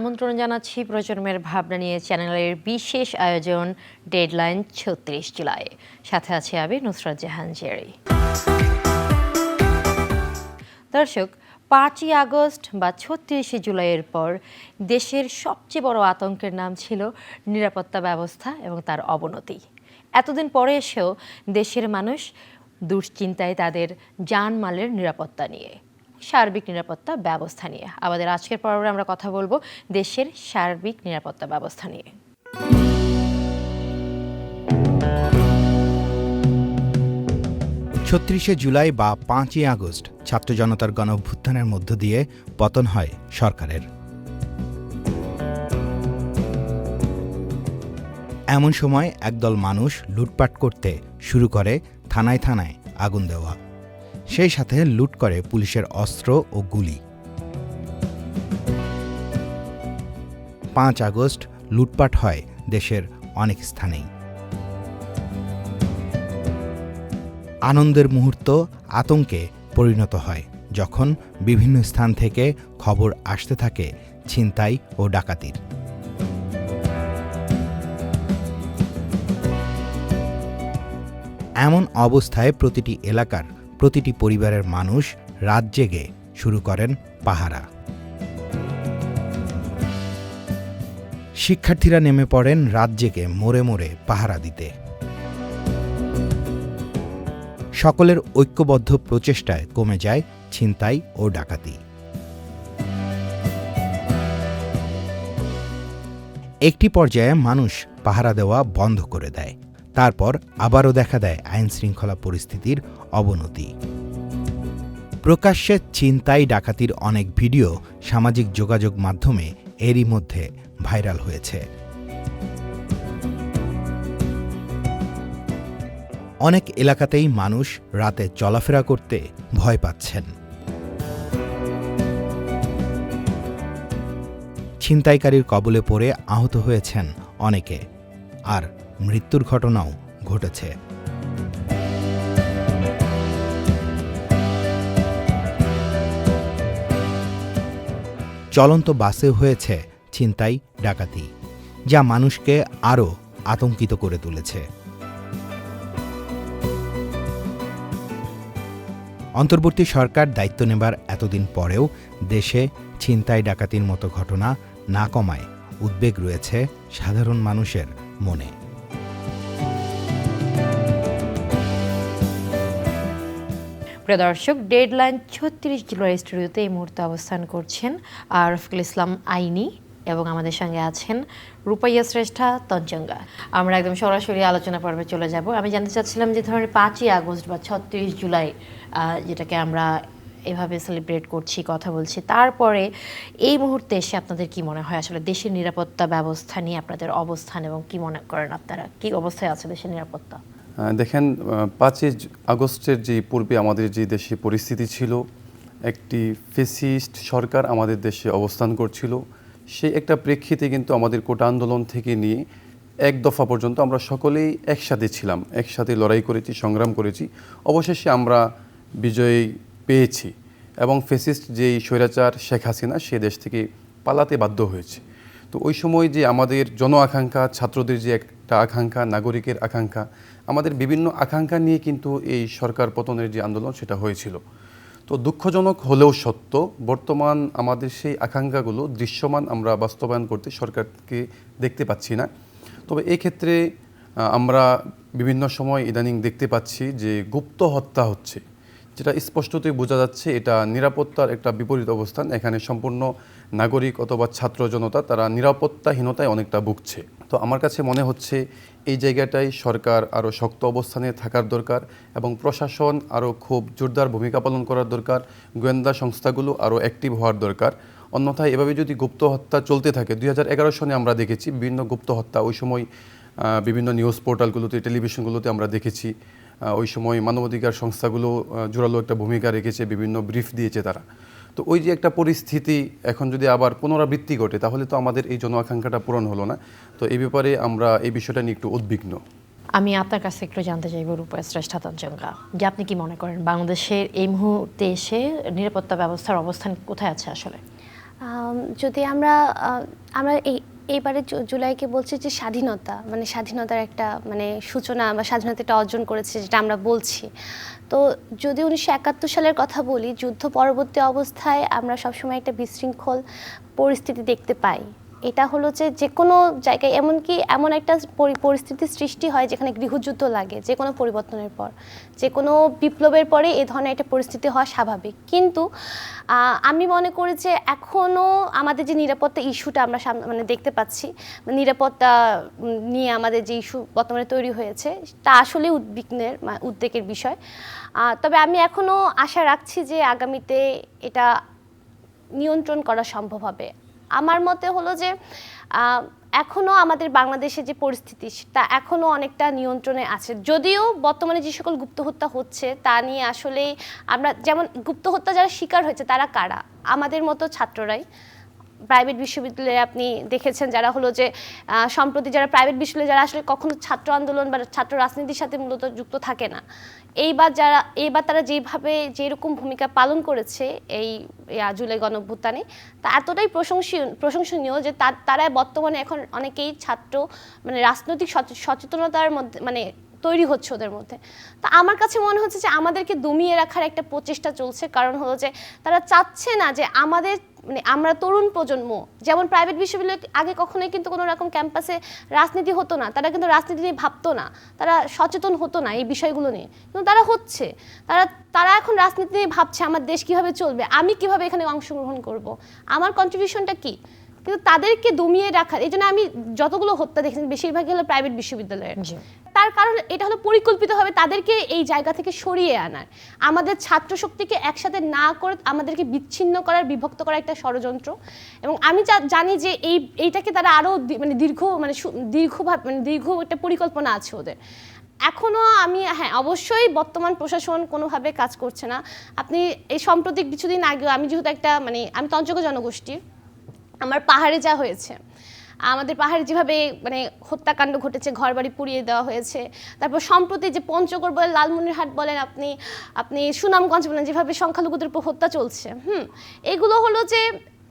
আমন্ত্রণ জানাচ্ছি প্রজন্মের ভাবনা নিয়ে চ্যানেলের বিশেষ আয়োজন ডেডলাইন ছত্রিশ জুলাই। সাথে আছে আমি নুসরাত জাহান জেরি। দর্শক, পাঁচই আগস্ট বা ছত্রিশে জুলাইয়ের পর দেশের সবচেয়ে বড় আতঙ্কের নাম ছিল নিরাপত্তা ব্যবস্থা এবং তার অবনতি। এতদিন পরে এসেও দেশের মানুষ দুশ্চিন্তায় তাদের জানমালের নিরাপত্তা নিয়ে। সার্বিক নিরাপত্তা ব্যবস্থা নিয়ে। আমাদের আজকের পর্বে আমরা কথা বলব দেশের সার্বিক নিরাপত্তা ব্যবস্থা নিয়ে। ছত্রিশে জুলাই বা পাঁচই আগস্ট ছাত্র জনতার গণ অভ্যুত্থানের মধ্য দিয়ে পতন হয় সরকারের। এমন সময় একদল মানুষ লুটপাট করতে শুরু করে থানায় থানায় আগুন দেওয়া। সেই সাথে লুট করে পুলিশের অস্ত্র ও গুলি। পাঁচ আগস্ট লুটপাট হয় দেশের অনেক স্থানেই। আনন্দের মুহূর্ত আতঙ্কে পরিণত হয় যখন বিভিন্ন স্থান থেকে খবর আসতে থাকে ছিনতাই ও ডাকাতির। এমন অবস্থায় প্রতিটি এলাকার প্রতিটি পরিবারের মানুষ রাত জেগে শুরু করেন পাহারা। শিক্ষার্থীরা নেমে পড়েন রাত জেগে মোড়ে মোড়ে পাহারা দিতে। সকলের ঐক্যবদ্ধ প্রচেষ্টায় কমে যায় ছিনতাই ও ডাকাতি। একটি পর্যায়ে মানুষ পাহারা দেওয়া বন্ধ করে দেয়। তারপর আবারও দেখা দেয় আইন শৃঙ্খলা পরিস্থিতির অবনতি। প্রকাশ্যে ছিনতাই ডাকাতির অনেক ভিডিও সামাজিক যোগাযোগ মাধ্যমে এরই মধ্যে ভাইরাল হয়েছে। অনেক এলাকাতেই মানুষ রাতে চলাফেরা করতে ভয় পাচ্ছেন। ছিনতাইকারীর কবলে পড়ে আহত হয়েছেন অনেকে। আর মৃত্যুর ঘটনাও ঘটেছে। চলন্ত বাসে হয়েছে ছিনতাই, ডাকাতি, যা মানুষকে আরও আতঙ্কিত করে তুলেছে। অন্তর্বর্তী সরকার দায়িত্ব নেবার এতদিন পরেও দেশে ছিনতাই, ডাকাতির মতো ঘটনা না কমায় উদ্বেগ রয়েছে সাধারণ মানুষের মনে। প্রিয় দর্শক ডেডলাইন ছত্রিশ জুলাই স্টুডিওতে এই মুহূর্তে অবস্থান করছেন আর রফিকুল ইসলাম আইনি এবং আমাদের সঙ্গে আছেন রূপাইয়া শ্রেষ্ঠা তঞ্চঙ্গা আমরা একদম সরাসরি আলোচনা পর্বে চলে যাব। আমি জানতে চাচ্ছিলাম যে ধরনের পাঁচই আগস্ট বা ছত্রিশ জুলাই যেটাকে আমরা এভাবে সেলিব্রেট করছি, কথা বলছি, তারপরে এই মুহূর্তে এসে আপনাদের কি মনে হয়? আসলে দেশের নিরাপত্তা ব্যবস্থা নিয়ে আপনাদের অবস্থান এবং কি মনে করেন আপনারা? কি অবস্থায় আছে দেশের নিরাপত্তা? দেখেন পাঁচই আগস্টের যে পূর্বে আমাদের যে দেশে পরিস্থিতি ছিল, একটি ফেসিস্ট সরকার আমাদের দেশে অবস্থান করছিল। সেই একটা প্রেক্ষিতে কিন্তু আমাদের কোটা আন্দোলন থেকে নিয়ে এক দফা পর্যন্ত আমরা সকলেই একসাথে ছিলাম, একসাথে লড়াই করেছি, সংগ্রাম করেছি। অবশেষে আমরা বিজয়ী পেয়েছি এবং ফেসিস্ট যেই স্বৈরাচার শেখ হাসিনা সে দেশ থেকে পালাতে বাধ্য হয়েছে। তো ওই সময় যে আমাদের জন আকাঙ্ক্ষা, ছাত্রদের যে একটা আকাঙ্ক্ষা, নাগরিকের আকাঙ্ক্ষা আমাদের বিভিন্ন আকাঙ্ক্ষা নিয়ে কিন্তু এই সরকার পতনের যে আন্দোলন সেটা হয়েছিল। তো দুঃখজনক হলেও সত্য, বর্তমান আমাদের সেই আকাঙ্ক্ষাগুলো দৃশ্যমান আমরা বাস্তবায়ন করতে সরকারকে দেখতে পাচ্ছি না। তবে ক্ষেত্রে আমরা বিভিন্ন সময় ইদানিং দেখতে পাচ্ছি যে গুপ্ত হত্যা হচ্ছে। যেটা স্পষ্টতই বোঝা যাচ্ছে, এটা নিরাপত্তার একটা বিপরীত অবস্থান। এখানে সম্পূর্ণ নাগরিক অথবা ছাত্র জনতা, তারা নিরাপত্তাহীনতায় অনেকটা ভুগছে। তো আমার কাছে মনে হচ্ছে এই জায়গাটায় সরকার আরও শক্ত অবস্থানে থাকার দরকার এবং প্রশাসন আরও খুব জোরদার ভূমিকা পালন করার দরকার, গোয়েন্দা সংস্থাগুলো আরও অ্যাক্টিভ হওয়ার দরকার। অন্যথায় এভাবে যদি গুপ্ত হত্যা চলতে থাকে, দুই হাজার এগারো সনে আমরা দেখেছি বিভিন্ন গুপ্ত হত্যা, ওই সময় বিভিন্ন নিউজ পোর্টালগুলোতে টেলিভিশনগুলোতে আমরা দেখেছি ওই সময় মানবাধিকার সংস্থাগুলো জোরালো একটা ভূমিকা রেখেছে, বিভিন্ন ব্রিফ দিয়েছে তারা। তো ওই যে একটা পরিস্থিতি এখন যদি আবার পুনরাবৃত্তি ঘটে তাহলে তো আমাদের এই জন আকাঙ্ক্ষাটা পূরণ হলো না। তো এই ব্যাপারে আমরা এই বিষয়টা নিয়ে একটু উদ্বিগ্ন। আমি আপনার কাছে একটু জানতে চাইব রূপায় শ্রেষ্ঠা যে আপনি কি মনে করেন বাংলাদেশের এই মুহূর্তে এসে নিরাপত্তা ব্যবস্থার অবস্থান কোথায় আছে আসলে? যদি আমরা আমরা এই এইবারে জুলাইকে বলছে যে স্বাধীনতা মানে স্বাধীনতার একটা মানে সূচনা বা স্বাধীনতাটা অর্জন করেছে যেটা আমরা বলছি। তো যদি উনিশশো একাত্তর সালের কথা বলি, যুদ্ধ পরবর্তী অবস্থায় আমরা সবসময় একটা বিশৃঙ্খল পরিস্থিতি দেখতে পাই। এটা হলো যে যে কোনো জায়গায়, এমনকি এমন একটা পরি- পরিস্থিতির সৃষ্টি হয় যেখানে গৃহযুদ্ধ লাগে যে কোনো পরিবর্তনের পর। যে কোনো বিপ্লবের পরে এ ধরনের একটা পরিস্থিতি হওয়া স্বাভাবিক। কিন্তু আমি মনে করি যে এখনও আমাদের যে নিরাপত্তা ইস্যুটা আমরা সামনে মানে দেখতে পাচ্ছি, নিরাপত্তা নিয়ে আমাদের যে ইস্যু বর্তমানে তৈরি হয়েছে, তা আসলে উদ্বিগ্নের উদ্বেগের বিষয়। তবে আমি এখনও আশা রাখছি যে আগামীতে এটা নিয়ন্ত্রণ করা সম্ভব হবে। আমার মতে হলো যে এখনও আমাদের বাংলাদেশে যে পরিস্থিতি তা এখনও অনেকটা নিয়ন্ত্রণে আছে। যদিও বর্তমানে যে সকল গুপ্ত হত্যা হচ্ছে, তা নিয়ে আসলে আমরা, যেমন গুপ্ত হত্যা যারা শিকার হয়েছে, তারা কারা? আমাদের মতো ছাত্ররাই। প্রাইভেট বিশ্ববিদ্যালয়ে আপনি দেখেছেন যারা হলো যে সম্প্রতি যারা প্রাইভেট বিশ্ববিদ্যালয়ে যারা আসলে কখনো ছাত্র আন্দোলন বা ছাত্র রাজনীতির সাথে মূলত যুক্ত থাকে না। এইবার যারা, এইবার তারা যেভাবে, যেরকম ভূমিকা পালন করেছে এই জুলাই গণঅভ্যুত্থানে তা এতটাই প্রশংসীয়, প্রশংসনীয় যে তার- বর্তমানে এখন অনেকেই ছাত্র মানে রাজনৈতিক সচে- সচেতনতার মধ্যে মানে তৈরি হচ্ছে ওদের মধ্যে। তা আমার কাছে মনে হচ্ছে যে আমাদেরকে দমিয়ে রাখার একটা প্রচেষ্টা চলছে, কারণ হলো যে তারা চাচ্ছে না যে আমাদের মানে আমরা তরুণ প্রজন্ম, যেমন প্রাইভেট বিশ্ববিদ্যালয় আগে কখনোই কিন্তু কোনো রকম ক্যাম্পাসে রাজনীতি হতো না, তারা কিন্তু রাজনীতি নিয়ে ভাবতো না, তারা সচেতন হতো না এই বিষয়গুলো নিয়ে। কিন্তু তারা হচ্ছে, তারা তারা এখন রাজনীতি নিয়ে ভাবছে, আমার দেশ কীভাবে চলবে, আমি কীভাবে এখানে অংশগ্রহণ করব, আমার কন্ট্রিবিউশনটা কি? কিন্তু তাদেরকে দমিয়ে রাখার এই জন্য আমি যতগুলো হত্যা দেখেছি বেশিরভাগই হলো প্রাইভেট বিশ্ববিদ্যালয়ের। তার কারণ এটা হলো পরিকল্পিতভাবে তাদেরকে এই জায়গা থেকে সরিয়ে আনার। আমাদের ছাত্র শক্তিকে একসাথে না করে আমাদেরকে বিচ্ছিন্ন করার বিভক্ত করার একটা ষড়যন্ত্র। এবং আমি জানি যে এই এইটাকে তারা আরও মানে দীর্ঘ মানে দীর্ঘভাবে মানে দীর্ঘ একটা পরিকল্পনা আছে ওদের। এখনও আমি হ্যাঁ অবশ্যই বর্তমান প্রশাসন কোনোভাবে কাজ করছে না। আপনি এই সাম্প্রতিক কিছুদিন আগেও আমি যেহেতু একটা মানে আমি তঞ্চক জনগোষ্ঠীর আমার পাহাড়ে যা হয়েছে। আমাদের পাহাড়ে যেভাবে মানে হত্যাকাণ্ড ঘটেছে ঘর বাড়ি পুড়িয়ে দেওয়া হয়েছে, তারপর সম্প্রতি যে পঞ্চগড় বলেন, লালমনিরহাট বলেন আপনি আপনি সুনামগঞ্জ বলেন, যেভাবে সংখ্যালঘুদের উপর হত্যা চলছে, হুম, এগুলো হলো যে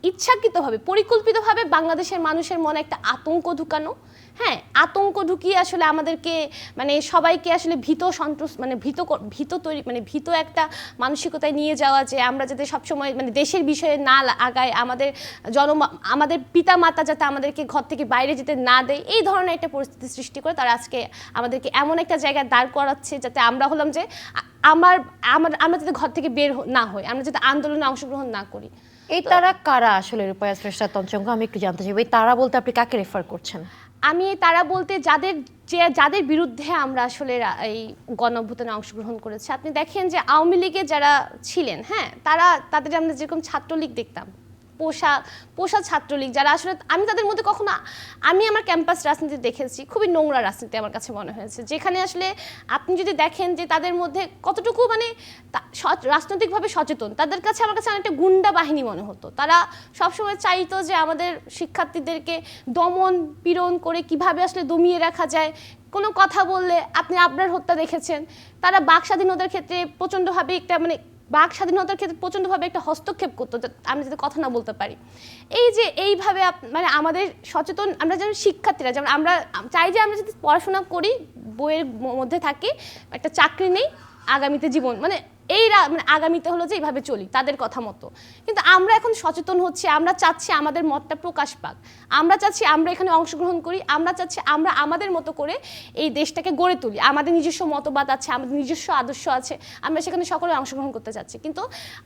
ইচ্ছাকৃতভাবে, পরিকল্পিতভাবে বাংলাদেশের মানুষের মনে একটা আতঙ্ক ঢুকানো। হ্যাঁ আতঙ্ক ঢুকিয়ে আসলে আমাদেরকে মানে সবাইকে আসলে ভীত সন্ত্রস্ত মানে ভীত ভীত তৈরি মানে ভীত একটা মানসিকতায় নিয়ে যাওয়া যে আমরা যাতে সবসময় মানে দেশের বিষয়ে না আগায় আমাদের জন আমাদের পিতা মাতা যাতে আমাদেরকে ঘর থেকে বাইরে যেতে না দেয়, এই ধরনের একটা পরিস্থিতি সৃষ্টি করে তারা আজকে আমাদেরকে এমন একটা জায়গায় দাঁড় করাচ্ছে যাতে আমরা হলাম যে আমার আমার, আমরা যাতে ঘর থেকে বের না হই, আমরা যাতে আন্দোলনে অংশগ্রহণ না করি। এই তারা কারা আসলে রূপায়া শ্রেষ্ঠা, তঞ্চঙ্গ? আমি একটু জানতে চাই এই তারা বলতে আপনি কাকে রেফার করছেন? আমি তারা বলতে যাদের যে, যাদের বিরুদ্ধে আমরা আসলে এই গণঅভ্যুত্থানে অংশগ্রহণ করেছি। আপনি দেখেন যে আওয়ামী লীগে যারা ছিলেন হ্যাঁ তারা, তাদের আমরা যেরকম ছাত্রলীগ দেখতাম পোষা পোষা ছাত্রলীগ যারা আসলে আমি তাদের মধ্যে কখনো, আমি আমার ক্যাম্পাস রাজনীতি দেখেছি, খুবই নোংরা রাজনীতি আমার কাছে মনে হয়েছে। যেখানে আসলে আপনি যদি দেখেন যে তাদের মধ্যে কতটুকু মানে রাজনৈতিকভাবে সচেতন, তাদের কাছে আমার কাছে অনেকটা গুন্ডা বাহিনী মনে হতো। তারা সবসময় চাইতো যে আমাদের শিক্ষার্থীদেরকে দমন পীড়ন করে কীভাবে আসলে দমিয়ে রাখা যায়। কোনো কথা বললে আপনি আপনার হত্যা দেখেছেন। তারা বাক স্বাধীনতার ক্ষেত্রে প্রচণ্ডভাবে একটা মানে বাক স্বাধীনতার ক্ষেত্রে প্রচণ্ডভাবে একটা হস্তক্ষেপ করতো আমি যাতে কথা না বলতে পারি। এই যে এইভাবে মানে আমাদের সচেতন, আমরা যেমন শিক্ষার্থীরা, যেমন আমরা চাই যে আমরা যদি পড়াশোনা করি, বইয়ের মধ্যে থাকি, একটা চাকরি নেই, আগামীতে জীবন মানে এই মানে আগামীতে হলো যে এইভাবে চলি, তাদের কথা মতো। কিন্তু আমরা এখন সচেতন হচ্ছি, আমরা চাচ্ছি আমাদের মতটা প্রকাশ পাক। আমরা চাচ্ছি আমরা এখানে অংশগ্রহণ করি, আমরা চাচ্ছি আমরা আমাদের মতো করে এই দেশটাকে গড়ে তুলি। আমাদের নিজস্ব মতবাদ আছে, আমাদের নিজস্ব আদর্শ আছে, আমরা সেখানে সকলে অংশগ্রহণ করতে চাচ্ছি। কিন্তু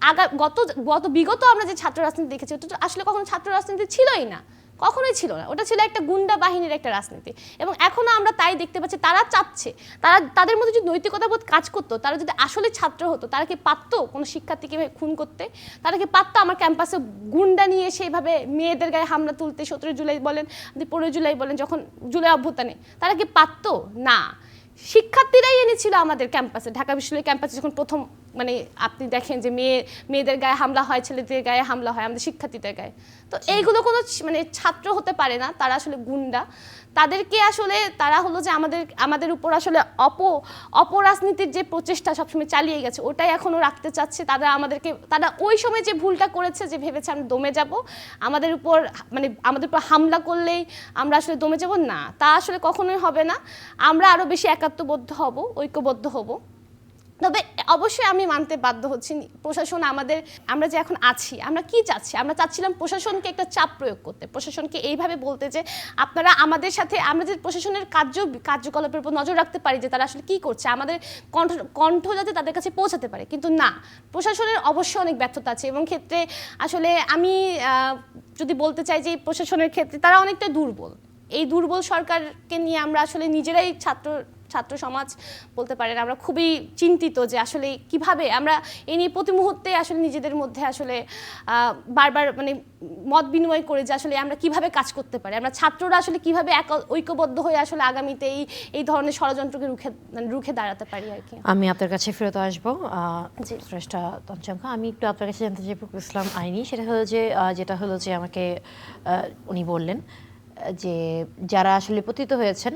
আগা, গত গত বিগত আমরা যে ছাত্র রাজনীতি দেখেছি ওটা আসলে কখনো ছাত্র রাজনীতি ছিলই না। কখনোই ছিল না। ওটা ছিল একটা গুন্ডা বাহিনীর একটা রাজনীতি। এবং এখনও আমরা তাই দেখতে পাচ্ছি, তারা চাচ্ছে তারা, তাদের মধ্যে যদি নৈতিকতাবোধ কাজ করতো, তারা যদি আসলে ছাত্র হতো, তারা কি পারতো কোনো শিক্ষার্থীকে খুন করতে? তারা কি পারতো আমার ক্যাম্পাসে গুন্ডা নিয়ে সেইভাবে মেয়েদের গায়ে হামলা তুলতে? সতেরো জুলাই বলেন পনেরো জুলাই বলেন, যখন জুলাই অভ্যুত্থানে, তারা কি পারতো? না। শিক্ষার্থীরাই এনেছিল আমাদের ক্যাম্পাসে, ঢাকা বিশ্ববিদ্যালয় ক্যাম্পাসে যখন প্রথম মানে আপনি দেখেন যে মেয়ে মেয়েদের গায়ে হামলা হয় ছেলেদের গায়ে হামলা হয় আমাদের শিক্ষার্থীদের গায়ে। তো এইগুলো কোনো মানে ছাত্র হতে পারে না তারা আসলে গুন্ডা। তাদেরকে আসলে তারা হলো যে আমাদের আমাদের উপর আসলে অপ অপরাজনীতির যে প্রচেষ্টা সবসময় চালিয়ে গেছে ওটাই এখনও রাখতে চাচ্ছে। তারা আমাদেরকে তারা ওই সময় যে ভুলটা করেছে যে ভেবেছে আমরা দমে যাব আমাদের উপর মানে আমাদের উপর হামলা করলেই আমরা আসলে দমে যাব না তা আসলে কখনোই হবে না। আমরা আরও বেশি একাত্মবদ্ধ হব ঐক্যবদ্ধ হব। তবে অবশ্যই আমি মানতে বাধ্য হচ্ছি প্রশাসন আমাদের, আমরা যে এখন আছি, আমরা কি চাচ্ছি? আমরা চাচ্ছিলাম প্রশাসনকে একটা চাপ প্রয়োগ করতে। প্রশাসনকে এইভাবে বলতে যে, আপনারা আমাদের সাথে, আমরা যে প্রশাসনের কার্য, কার্যকলাপের উপর নজর রাখতে পারি যে, তারা আসলে কি করছে, আমাদের কণ্ঠ কণ্ঠ যাতে তাদের কাছে পৌঁছাতে পারে। কিন্তু না, প্রশাসনের অবশ্যই অনেক ব্যর্থতা আছে এবং ক্ষেত্রে আসলে আমি যদি বলতে চাই যে প্রশাসনের ক্ষেত্রে তারা অনেকটা দুর্বল। এই দুর্বল সরকারকে নিয়ে আমরা আসলে নিজেরাই ছাত্র ছাত্র সমাজ বলতে পারেন আমরা খুবই চিন্তিত যে আসলে কীভাবে আমরা এই নিয়ে প্রতি মুহূর্তে আসলে নিজেদের মধ্যে আসলে বারবার মানে মত বিনিময় করে যে আসলে আমরা কীভাবে কাজ করতে পারি আমরা ছাত্ররা আসলে কীভাবে এক ঐক্যবদ্ধ হয়ে আসলে আগামীতে এই এই ধরনের ষড়যন্ত্রকে রুখে মানে রুখে দাঁড়াতে পারি আর কি আমি আপনার কাছে ফেরত আসব। শ্রেষ্ঠা তঞ্চঙ্কা আমি একটু আপনার কাছে জানতে চাই ইসলাম আইনি সেটা হলো যে যেটা হলো যে আমাকে উনি বললেন যে যারা আসলে পতিত হয়েছেন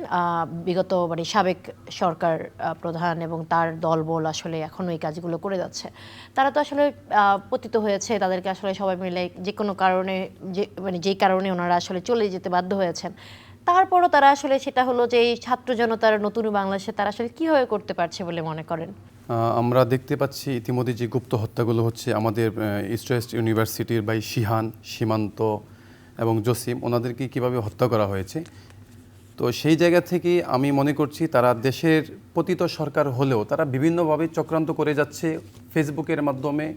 বিগত মানে সাবেক সরকার প্রধান এবং তার দলবল আসলে এখনও এই কাজগুলো করে যাচ্ছে। তারা তো আসলে পতিত হয়েছে, তাদেরকে আসলে সবাই মিলে যে কোনো কারণে, যে মানে যেই কারণে ওনারা আসলে চলে যেতে বাধ্য হয়েছেন। তারপরও তারা আসলে সেটা হলো যে এই ছাত্র জনতার নতুন বাংলাদেশে তারা আসলে কীভাবে করতে পারছে বলে মনে করেন? আমরা দেখতে পাচ্ছি ইতিমধ্যে যে গুপ্ত হত্যাগুলো হচ্ছে আমাদের ইস্ট ওয়েস্ট ইউনিভার্সিটির বাই শিহান সীমান্ত এবং জসিম, ওনাদেরকে কীভাবে হত্যা করা হয়েছে। তো সেই জায়গা থেকে আমি মনে করছি তারা দেশের পতিত সরকার হলেও তারা বিভিন্নভাবে চক্রান্ত করে যাচ্ছে ফেসবুকের মাধ্যমে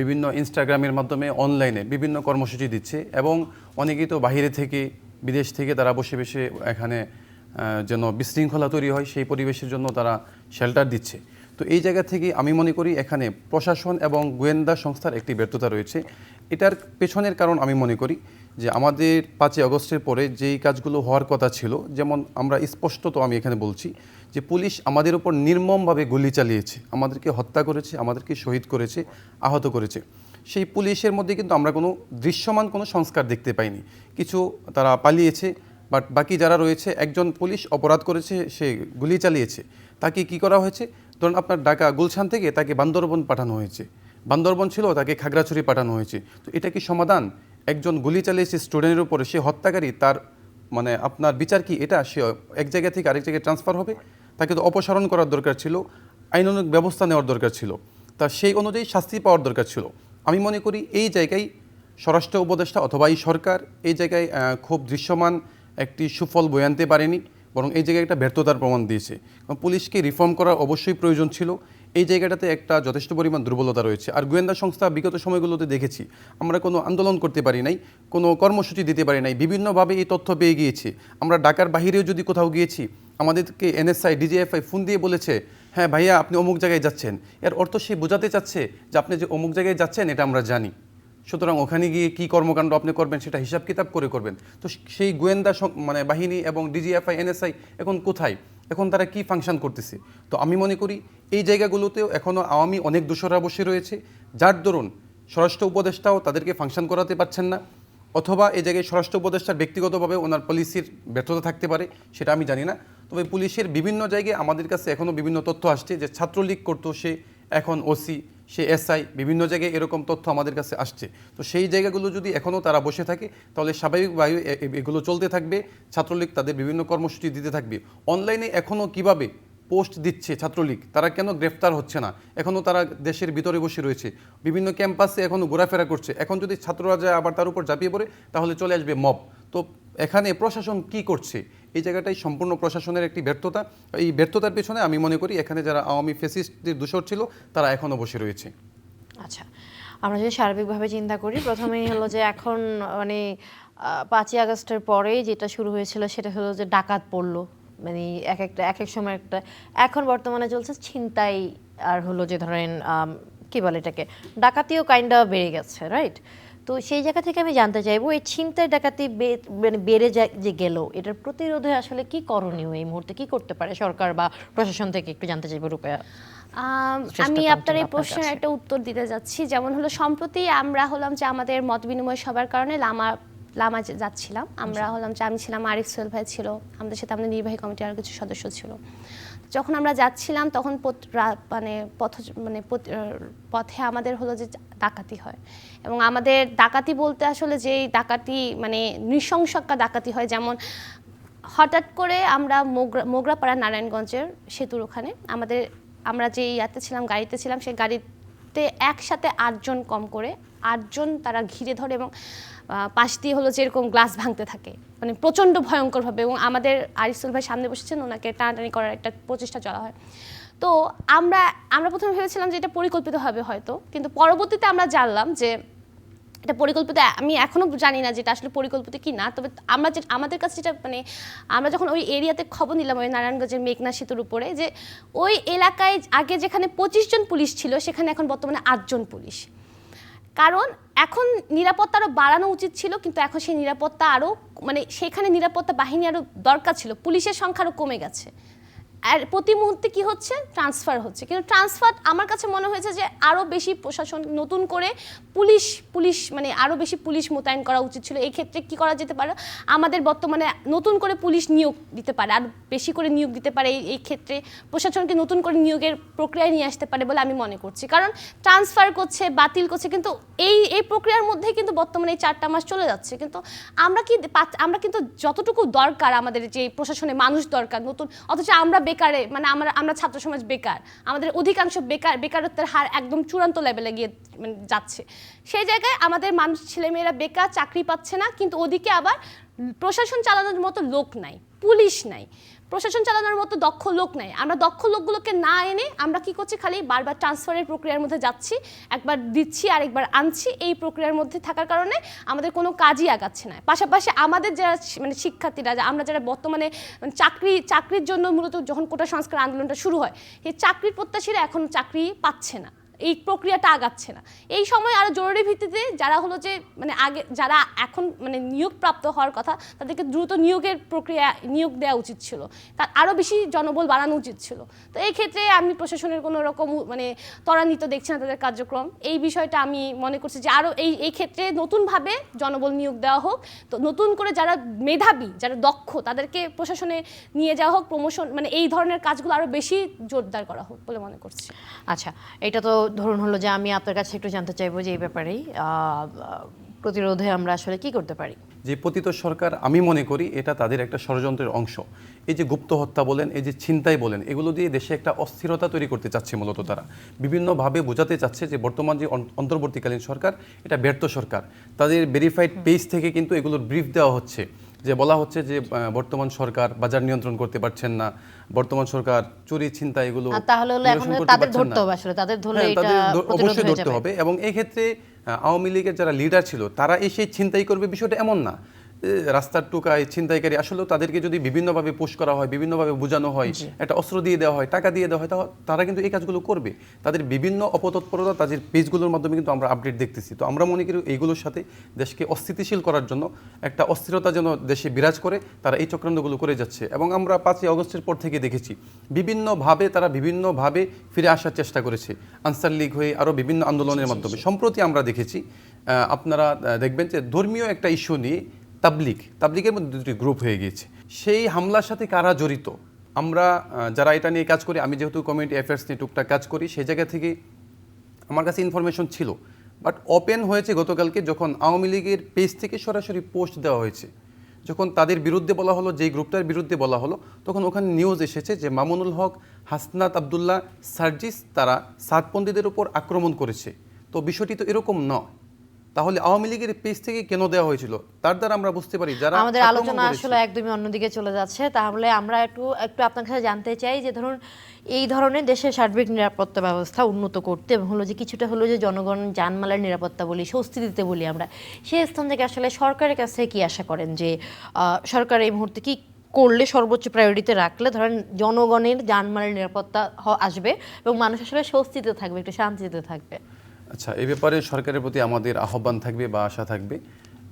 বিভিন্ন ইনস্টাগ্রামের মাধ্যমে, অনলাইনে বিভিন্ন কর্মসূচি দিচ্ছে এবং অনেকেই তো বাইরে থেকে, বিদেশ থেকে তারা বসে বসে এখানে যেন বিশৃঙ্খলা তৈরি হয় সেই পরিবেশের জন্য তারা শেল্টার দিচ্ছে। তো এই জায়গা থেকে আমি মনে করি এখানে প্রশাসন এবং গোয়েন্দা সংস্থার একটি ব্যর্থতা রয়েছে। এটার পেছনের কারণ আমি মনে করি যে আমাদের পাঁচই আগস্টের পরে যেই কাজগুলো হওয়ার কথা ছিল, যেমন আমরা স্পষ্টত আমি এখানে বলছি যে পুলিশ আমাদের উপর নির্মমভাবে গুলি চালিয়েছে, আমাদেরকে হত্যা করেছে, আমাদেরকে শহীদ করেছে, আহত করেছে। সেই পুলিশের মধ্যে কিন্তু আমরা কোনো দৃশ্যমান কোনো সংস্কার দেখতে পাইনি। কিছু তারা পালিয়েছে, বাট বাকি যারা রয়েছে, একজন পুলিশ অপরাধ করেছে, সে গুলি চালিয়েছে। তাকে কি করা হয়েছে? ধরুন আপনার ঢাকা গুলশান থেকে তাকে বান্দরবন পাঠানো হয়েছে। বান্দরবন ছিল, তাকে খাগড়াছড়ি পাঠানো হয়েছে। তো এটা কি সমাধান? একজন গুলি চালিয়েছে স্টুডেন্টের উপরে, সে হত্যাকারী, তার মানে আপনার বিচার কি এটা? সে এক জায়গা থেকে আরেক জায়গায় ট্রান্সফার হবে? তাকে তো অপসারণ করার দরকার ছিল, আইনানুগ ব্যবস্থা নেওয়ার দরকার ছিল, তা সেই অনুযায়ী শাস্তি পাওয়ার দরকার ছিল। আমি মনে করি এই জায়গায় স্বরাষ্ট্র উপদেষ্টা অথবা এই সরকার এই জায়গায় খুব দৃশ্যমান একটি সুফল বয়ে আনতে পারেনি, বরং এই জায়গায় একটা ব্যর্থতার প্রমাণ দিয়েছে। পুলিশকে রিফর্ম করার অবশ্যই প্রয়োজন ছিল এই জায়গাটাতে একটা যথেষ্ট পরিমাণ দুর্বলতা রয়েছে। আর গোয়েন্দা সংস্থা বিগত সময়গুলোতে দেখেছি, আমরা কোনো আন্দোলন করতে পারি নাই, কোনো কর্মসূচি দিতে পারি নাই, বিভিন্নভাবে এই তথ্য পেয়ে গিয়েছি। আমরা ঢাকার বাহিরেও যদি কোথাও গিয়েছি, আমাদেরকে এনএসআই, ডিজিএফআই ফোন দিয়ে বলেছে হ্যাঁ ভাইয়া, আপনি অমুক জায়গায় যাচ্ছেন। এর অর্থ সে বোঝাতে চাচ্ছে যে আপনি যে অমুক জায়গায় যাচ্ছেন, এটা আমরা জানি। সুতরাং ওখানে গিয়ে কী কর্মকাণ্ড আপনি করবেন, সেটা হিসাব কিতাব করে করবেন। তো সেই গোয়েন্দা মানে বাহিনী এবং ডিজিএফআই, এনএসআই এখন কোথায়? এখন তারা কি ফাংশন করতেছে? তো আমি মনে করি এই জায়গাগুলোতেও এখনও আওয়ামী অনেক দোষরা বসে রয়েছে, যার দরুন স্বরাষ্ট্র উপদেষ্টাও তাদেরকে ফাংশন করাতে পারছেন না, অথবা এই জায়গায় স্বরাষ্ট্র উপদেষ্টার ব্যক্তিগতভাবে ওনার পলিসির ব্যর্থতা থাকতে পারে, সেটা আমি জানি না। তবে পুলিশের বিভিন্ন জায়গায় আমাদের কাছে এখনও বিভিন্ন তথ্য আসছে যে ছাত্রলীগ করতো সে, এখন ওসি। সে এসআই, বিভিন্ন জায়গায় এরকম তথ্য আমাদের কাছে আসছে। তো সেই জায়গাগুলো যদি এখনও তারা বসে থাকে, তাহলে স্বাভাবিকভাবে এগুলো চলতে থাকবে, ছাত্রলীগ তাদের বিভিন্ন কর্মসূচি দিতে থাকবে। অনলাইনে এখনও কীভাবে পোস্ট দিচ্ছে ছাত্রলীগ? তারা কেন গ্রেফতার হচ্ছে না? এখনও তারা দেশের ভিতরে বসে রয়েছে। বিভিন্ন ক্যাম্পাসে এখনও ঘোরাফেরা করছে। এখন যদি ছাত্ররা যায় আবার তার উপর ঝাঁপিয়ে পড়ে, তাহলে চলে আসবে মব। তো এখানে প্রশাসন কি করছে? এই জায়গাটাই সম্পূর্ণ প্রশাসনের একটি ব্যর্থতা। এই ব্যর্থতার পেছনে আমি মনে করি এখানে যারা আওয়ামী ফেসিস্টদের দূষর ছিল, তারা এখনও বসে রয়েছে। আচ্ছা আমরা যদি সার্বিকভাবে চিন্তা করি, প্রথমেই হলো যে এখন মানে পাঁচই আগস্টের পরে যেটা শুরু হয়েছিল সেটা হলো যে ডাকাত পড়ল। মানে এক একটা, এক এক সময় একটা, এখন বর্তমানে চলছে ছিনতাই আর হলো যে ধরেন কি বলে এটাকে? ডাকাতিও কাইন্ডা বেড়ে গেছে রাইট তো সেই জায়গা থেকে আমি জানতে চাইব এই ছিনতাই ডাকাতি মানে বেড়ে যায় যে গেল এটার প্রতিরোধে আসলে কি করণীয় এই মুহূর্তে? কি করতে পারে সরকার বা প্রশাসন থেকে? একটু জানতে চাইব রূপায়া। আমি আপনার এই প্রশ্নের একটা উত্তর দিতে যাচ্ছি। যেমন হলো সম্প্রতি আমরা হলাম যে আমাদের মত বিনিময় সবার কারণে লামা লামা যাচ্ছিলাম আমরা হলাম যে আমি ছিলাম আরিফ সোহেল ভাই ছিল আমাদের সাথে আমাদের নির্বাহী কমিটির আরও কিছু সদস্য ছিল। যখন আমরা যাচ্ছিলাম, তখন মানে পথ মানে পথ- আমাদের হলো যে ডাকাতি হয়। এবং আমাদের ডাকাতি বলতে আসলে যেই ডাকাতি মানে নৃশংস একটা ডাকাতি হয়, যেমন হঠাৎ করে আমরা মোগরা, মোগরাপাড়া নারায়ণগঞ্জের সেতুর ওখানে আমাদের, আমরা যে ইয়াতে ছিলাম, গাড়িতে ছিলাম, সেই গাড়িতে একসাথে আটজন কম করে, আটজন তারা ঘিরে ধরে এবং পাশ দিয়ে হলো যেরকম গ্লাস ভাঙতে থাকে। মানে প্রচণ্ড ভয়ঙ্করভাবে এবং আমাদের আরিসুল ভাই সামনে বসেছেন, ওনাকে টানাটানি করার একটা প্রচেষ্টা চলা হয়। তো আমরা আমরা প্রথমে ভেবেছিলাম যে এটা পরিকল্পিতভাবে হয়তো, কিন্তু পরবর্তীতে আমরা জানলাম যে এটা পরিকল্পিত, আমি এখনও জানি না যেটা আসলে পরিকল্পিত কি না তবে আমরা যে, আমাদের কাছে যেটা মানে আমরা যখন ওই এরিয়াতে খবর নিলাম ওই নারায়ণগঞ্জের মেঘনা সেতুর উপরে যে ওই এলাকায় আগে যেখানে পঁচিশ জন পুলিশ ছিল, সেখানে এখন বর্তমানে আটজন পুলিশ। কারণ এখন নিরাপত্তা আরও বাড়ানো উচিত ছিল, কিন্তু এখন সেই নিরাপত্তা আরও মানে সেখানে নিরাপত্তা বাহিনী আরও দরকার ছিল, পুলিশের সংখ্যা আরও কমে গেছে। আর প্রতি মুহূর্তে কি হচ্ছে? ট্রান্সফার হচ্ছে। কিন্তু ট্রান্সফার আমার কাছে মনে হয়েছে যে আরও বেশি প্রশাসন নতুন করে পুলিশ পুলিশ মানে আরও বেশি পুলিশ মোতায়েন করা উচিত ছিল। এই ক্ষেত্রে কি করা যেতে পারে? আমাদের বর্তমানে নতুন করে পুলিশ নিয়োগ দিতে পারে। আর বেশি করে নিয়োগ দিতে পারে। এই- ক্ষেত্রে প্রশাসনকে নতুন করে নিয়োগের প্রক্রিয়ায় নিয়ে আসতে পারে বলে আমি মনে করছি। কারণ ট্রান্সফার করছে, বাতিল করছে, কিন্তু এই এই প্রক্রিয়ার মধ্যেই কিন্তু বর্তমানে এই চারটা মাস চলে যাচ্ছে। কিন্তু আমরা কি আমরা কিন্তু যতটুকু দরকার আমাদের যে প্রশাসনে মানুষ দরকার, নতুন, অথচ আমরা বেকারে মানে আমরা আমরা ছাত্র সমাজ বেকার, আমাদের অধিকাংশ বেকার, বেকারত্বের হার একদম চূড়ান্ত লেভেলে গিয়ে মানে যাচ্ছে। সেই জায়গায় আমাদের মানুষ, ছেলেমেয়েরা বেকার, চাকরি পাচ্ছে না, কিন্তু ওদিকে আবার প্রশাসন চালানোর মতো লোক নাই, পুলিশ নাই। প্রশাসন চালানোর মতো দক্ষ লোক নাই। আমরা দক্ষ লোকগুলোকে না এনে আমরা কি করছি? খালি বারবার ট্রান্সফারের প্রক্রিয়ার মধ্যে যাচ্ছি, একবার দিচ্ছি আর একবার আনছি, এই প্রক্রিয়ার মধ্যে থাকার কারণে আমাদের কোনো কাজই আগাচ্ছে না। পাশাপাশি আমাদের যারা মানে শিক্ষার্থীরা আমরা যারা বর্তমানে মানে চাকরি, চাকরির জন্য মূলত যখন কোটা সংস্কার আন্দোলনটা শুরু হয় এই চাকরির প্রত্যাশীরা এখন চাকরি পাচ্ছে না। এই প্রক্রিয়াটা আগাচ্ছে না। এই সময় আরও জরুরি ভিত্তিতে যারা হলো যে মানে আগে, যারা এখন মানে নিয়োগপ্রাপ্ত হওয়ার কথা, তাদেরকে দ্রুত নিয়োগের প্রক্রিয়া, নিয়োগ দেওয়া উচিত ছিল। তার আরও বেশি জনবল বাড়ানো উচিত ছিল। তো এই ক্ষেত্রে আমি প্রশাসনের কোনো রকম মানে ত্বরান্বিত দেখছি না তাদের কার্যক্রম। এই বিষয়টা আমি মনে করছি যে আরও এই এই ক্ষেত্রে নতুনভাবে জনবল নিয়োগ দেওয়া হোক। তো নতুন করে যারা মেধাবী, যারা দক্ষ, তাদেরকে প্রশাসনে নিয়ে যাওয়া হোক, প্রমোশন মানে এই ধরনের কাজগুলো আরও বেশি জোরদার করা হোক বলে মনে করছি। আচ্ছা এটা তো ধরুন হলো যে আমি আপনার কাছে একটু জানতে চাইব যে এই ব্যাপারেই প্রতিরোধে আমরা আসলে কি করতে পারি? যে পতিত সরকার আমি মনে করি এটা তাদের একটা ষড়যন্ত্রের অংশ। এই যে গুপ্ত হত্যা বলেন, এই যে ছিনতাই বলেন, এগুলো দিয়ে দেশে একটা অস্থিরতা তৈরি করতে চাচ্ছে মূলত তারা। বিভিন্নভাবে বোঝাতে চাচ্ছে যে বর্তমান যে অন্তর্বর্তীকালীন সরকার, এটা ব্যর্থ সরকার। তাদের ভেরিফাইড পেজ থেকে কিন্তু এগুলোর ব্রিফ দেওয়া হচ্ছে। যে বলা হচ্ছে যে বর্তমান সরকার বাজার নিয়ন্ত্রণ করতে পারছেন না বর্তমান সরকার চুরি ছিনতাই এগুলো তাহলে হলো এখন তাদের ধরতে হবে আসলে তাদের ধরলে হ্যাঁ, এটা অবশ্যই ধরতে হবে এবং এই ক্ষেত্রে আওয়ামী লীগের যারা লিডার ছিল তারা এসে ছিনতাই করবে বিষয়টা এমন না। রাস্তার টুকায় ছিনতাইকারী আসলেও তাদেরকে যদি বিভিন্নভাবে পুশ করা হয় বিভিন্নভাবে বোঝানো হয় একটা অস্ত্র দিয়ে দেওয়া হয় টাকা দিয়ে দেওয়া হয় তারা কিন্তু এই কাজগুলো করবে। তাদের বিভিন্ন অপতৎপরতা তাদের পেজগুলোর মাধ্যমে কিন্তু আমরা আপডেট দেখতেছি। তো আমরা মনে করি এইগুলোর সাথে দেশকে অস্থিতিশীল করার জন্য একটা অস্থিরতা যেন দেশে বিরাজ করে তারা এই চক্রান্তগুলো করে যাচ্ছে। এবং আমরা পাঁচই অগস্টের পর থেকে দেখেছি বিভিন্নভাবে তারা বিভিন্নভাবে ফিরে আসার চেষ্টা করেছে। আনসার লীগ হয়ে আরও বিভিন্ন আন্দোলনের মাধ্যমে। সম্প্রতি আমরা দেখেছি আপনারা দেখবেন যে ধর্মীয় একটা ইস্যু নিয়ে তাবলিক তাবলিকের মধ্যে দুটি গ্রুপ হয়ে গিয়েছে। সেই হামলার সাথে কারা জড়িত? আমরা যারা এটা নিয়ে কাজ করি, আমি যেহেতু কমিউনিটি অ্যাফেয়ার্স নিয়ে টুকটাক কাজ করি, সেই জায়গা থেকে আমার কাছে ইনফরমেশন ছিল। বাট ওপেন হয়েছে গতকালকে যখন আওয়ামী লীগের পেজ থেকে সরাসরি পোস্ট দেওয়া হয়েছে। যখন তাদের বিরুদ্ধে বলা হলো, যেই গ্রুপটার বিরুদ্ধে বলা হলো, তখন ওখানে নিউজ এসেছে যে মামুনুল হক, হাসনাত আবদুল্লাহ, সার্জিস তারা সাতপন্থীদের উপর আক্রমণ করেছে। তো বিষয়টি তো এরকম নয়। তাহলে আওয়ামী লীগের পেজ থেকে কেন দেওয়া হয়েছিল? তার দ্বারা আমরা বুঝতে পারি যারা আমাদের আলোচনা আসলে একদমই অন্যদিকে চলে যাচ্ছে। তাহলে আমরা একটু একটু আপনার কাছে জানতে চাই যে ধরুন এই ধরনের দেশের সার্বিক নিরাপত্তা ব্যবস্থা উন্নত করতে এবং হলো যে কিছুটা হলো যে জনগণ জানমালের নিরাপত্তা বলি স্বস্তি দিতে বলি আমরা। সেই স্থান থেকে আসলে সরকারের কাছে কি আশা করেন যে আহ, সরকার এই মুহূর্তে কি করলে সর্বোচ্চ প্রায়োরিটিতে রাখলে ধরেন জনগণের জানমালের নিরাপত্তা আসবে এবং মানুষ আসলে স্বস্তিতে থাকবে একটু শান্তিতে থাকবে? আচ্ছা এই ব্যাপারে সরকারের প্রতি আমাদের আহ্বান থাকবে বা আশা থাকবে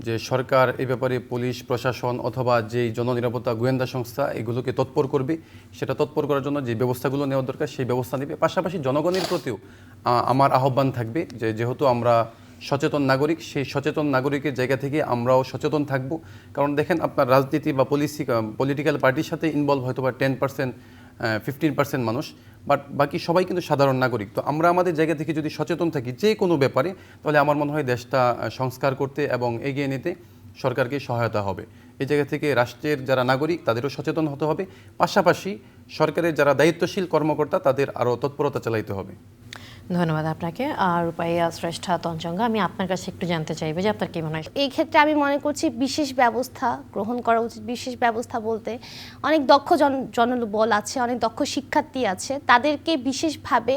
যে সরকার এই ব্যাপারে পুলিশ, প্রশাসন অথবা যেই জননিরাপত্তা গোয়েন্দা সংস্থা এগুলোকে তৎপর করবে, সেটা তৎপর করার জন্য যে ব্যবস্থাগুলো নেওয়া দরকার সেই ব্যবস্থা নেবে। পাশাপাশি জনগণের প্রতিও আমার আহ্বান থাকবে যে যেহেতু আমরা সচেতন নাগরিক, সেই সচেতন নাগরিকের জায়গা থেকে আমরাও সচেতন থাকব। কারণ দেখেন আপনার রাজনীতি বা পলিসি পলিটিক্যাল পার্টির সাথে ইনভলভ হয়তো বা টেন পার্সেন্ট ফিফটিন পার্সেন্ট মানুষ। বাট বাকি সবাই কিন্তু সাধারণ নাগরিক। তো আমরা আমাদের জায়গা থেকে যদি সচেতন থাকি যে কোনো ব্যাপারে, তাহলে আমার মনে হয় দেশটা সংস্কার করতে এবং এগিয়ে নিতে সরকারকে সহায়তা হবে। এই জায়গা থেকে রাষ্ট্রের যারা নাগরিক, তাদেরও সচেতন হতে হবে। পাশাপাশি সরকারের যারা দায়িত্বশীল কর্মকর্তা, তাদের আরও তৎপরতা চালাইতে হবে। ধন্যবাদ আপনাকে। আর রূপাইয়া শ্রেষ্ঠা তঞ্চঙ্গা, আমি আপনার কাছে একটু জানতে চাইব যে আপনার কি মনে হয়? এই ক্ষেত্রে আমি মনে করছি বিশেষ ব্যবস্থা গ্রহণ করা উচিত। বিশেষ ব্যবস্থা বলতে অনেক দক্ষ জন, জনবল আছে, অনেক দক্ষ শিক্ষার্থী আছে। তাদেরকে বিশেষভাবে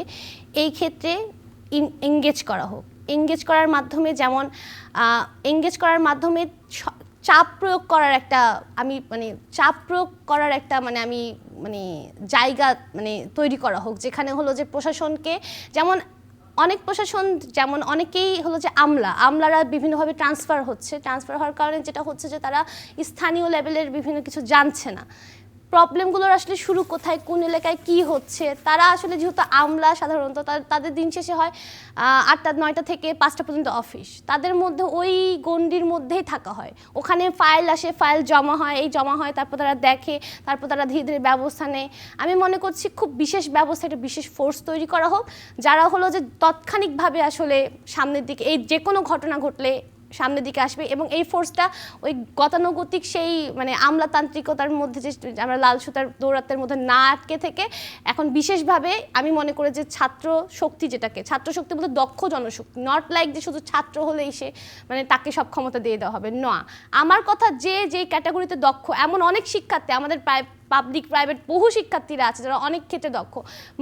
এই ক্ষেত্রে এঙ্গেজ করা হোক। এঙ্গেজ করার মাধ্যমে যেমন এঙ্গেজ করার মাধ্যমে চাপ প্রয়োগ করার একটা, আমি মানে চাপ প্রয়োগ করার একটা মানে আমি মানে জায়গা মানে তৈরি করা হোক, যেখানে হলো যে প্রশাসনকে যেমন অনেক প্রশাসন যেমন অনেকেই হলো যে আমলা, আমলারা বিভিন্নভাবে ট্রান্সফার হচ্ছে ট্রান্সফার হওয়ার কারণে যেটা হচ্ছে যে তারা স্থানীয় লেভেলের বিভিন্ন কিছু জানছে না। প্রবলেমগুলোর আসলে শুরু কোথায়, কোন এলাকায় কি হচ্ছে? তারা আসলে যেহেতু আমলা সাধারণত তাদের দিন শেষে হয় আটটা, নয়টা থেকে পাঁচটা পর্যন্ত অফিস। তাদের মধ্যে ওই গণ্ডির মধ্যেই থাকা হয়। ওখানে ফাইল আসে, ফাইল জমা হয়, এই জমা হয়, তারপর তারা দেখে, তারপর তারা ধীরে ধীরে ব্যবস্থা নেয়। আমি মনে করছি খুব বিশেষ ব্যবস্থা, একটা বিশেষ ফোর্স তৈরি করা হোক, যারা হলো যে তাৎক্ষণিকভাবে আসলে সামনের দিকে, এই যে কোনো ঘটনা ঘটলে সামনের দিকে আসবে এবং এই ফোর্সটা ওই গতানুগতিক সেই মানে আমলাতান্ত্রিকতার মধ্যে যে আমরা লাল সুতার দৌরাত্মের মধ্যে না আটকে থেকে এখন বিশেষভাবে আমি মনে করি যে ছাত্র শক্তি যেটাকে, ছাত্র শক্তি বলতে দক্ষ জনশক্তি নট লাইক যে শুধু ছাত্র হলেই সে মানে তাকে সব ক্ষমতা দিয়ে দেওয়া হবে, না। আমার কথা যে যেই ক্যাটাগরিতে দক্ষ, এমন অনেক শিক্ষার্থী আমাদের প্রায় পাবলিক প্রাইভেট বহু শিক্ষার্থীরা আছে যারা অনেক ক্ষেত্রে দক্ষ।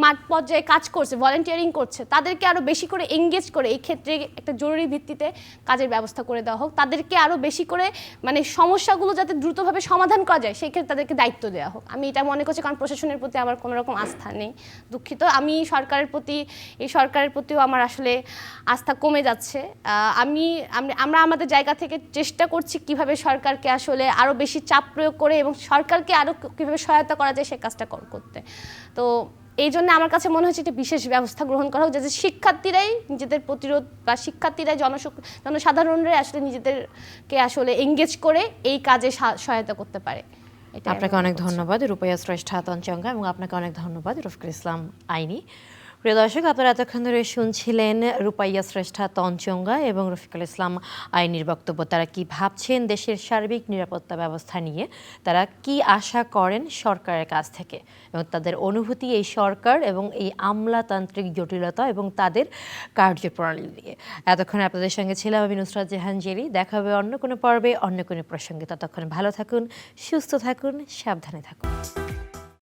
মাঠ পর্যায়ে কাজ করছে ভলেন্টিয়ারিং করছে, তাদেরকে আরও বেশি করে এঙ্গেজ করে এই ক্ষেত্রে একটা জরুরি ভিত্তিতে কাজের ব্যবস্থা করে দেওয়া হোক। তাদেরকে আরও বেশি করে মানে সমস্যাগুলো যাতে দ্রুতভাবে সমাধান করা যায়, সেই ক্ষেত্রে তাদেরকে দায়িত্ব দেওয়া হোক। আমি এটা মনে করছি কারণ প্রশাসনের প্রতি আমার কোনো রকম আস্থা নেই, দুঃখিত। আমি সরকারের প্রতি, এই সরকারের প্রতিও আমার আসলে আস্থা কমে যাচ্ছে। আমি আমরা আমাদের জায়গা থেকে চেষ্টা করছি কীভাবে সরকারকে আসলে আরও বেশি চাপ প্রয়োগ করে এবং সরকারকে আরও কীভাবে সহায়তা করা যায় সে কাজটা কর- করতে। তো এই জন্য আমার কাছে মনে হচ্ছে একটা বিশেষ ব্যবস্থা গ্রহণ করা হোক যাতে শিক্ষার্থীরাই নিজেদের প্রতিরোধ বা শিক্ষার্থীরাই জনসক জনসাধারণরাই আসলে নিজেদেরকে আসলে এঙ্গেজ করে এই কাজে সহায়তা করতে পারে। আপনাকে অনেক ধন্যবাদ ধন্যবাদ রূপাইয়া শ্রেষ্ঠা তঞ্চঙ্গা এবং আপনাকে অনেক ধন্যবাদ রফিকুল ইসলাম আইনি। প্রিয় দর্শক, আপনারা এতক্ষণ ধরে শুনছিলেন রূপাইয়া শ্রেষ্ঠা, তঞ্চঙ্গা এবং রফিকুল ইসলাম আইনির বক্তব্য। তারা কি ভাবছেন দেশের সার্বিক নিরাপত্তা ব্যবস্থা নিয়ে? তারা কি আশা করেন সরকারের কাছ থেকে? এবং তাদের অনুভূতি, এই সরকার এবং এই আমলাতান্ত্রিক জটিলতা এবং তাদের কার্যপ্রণালী নিয়ে। এতক্ষণ আপনাদের সঙ্গে ছিলাম আমি নুসরাত জাহান জেরি। দেখা হবে অন্য কোনো পর্বে, অন্য কোনো প্রসঙ্গে। ততক্ষণ ভালো থাকুন, সুস্থ থাকুন, সাবধানে থাকুন।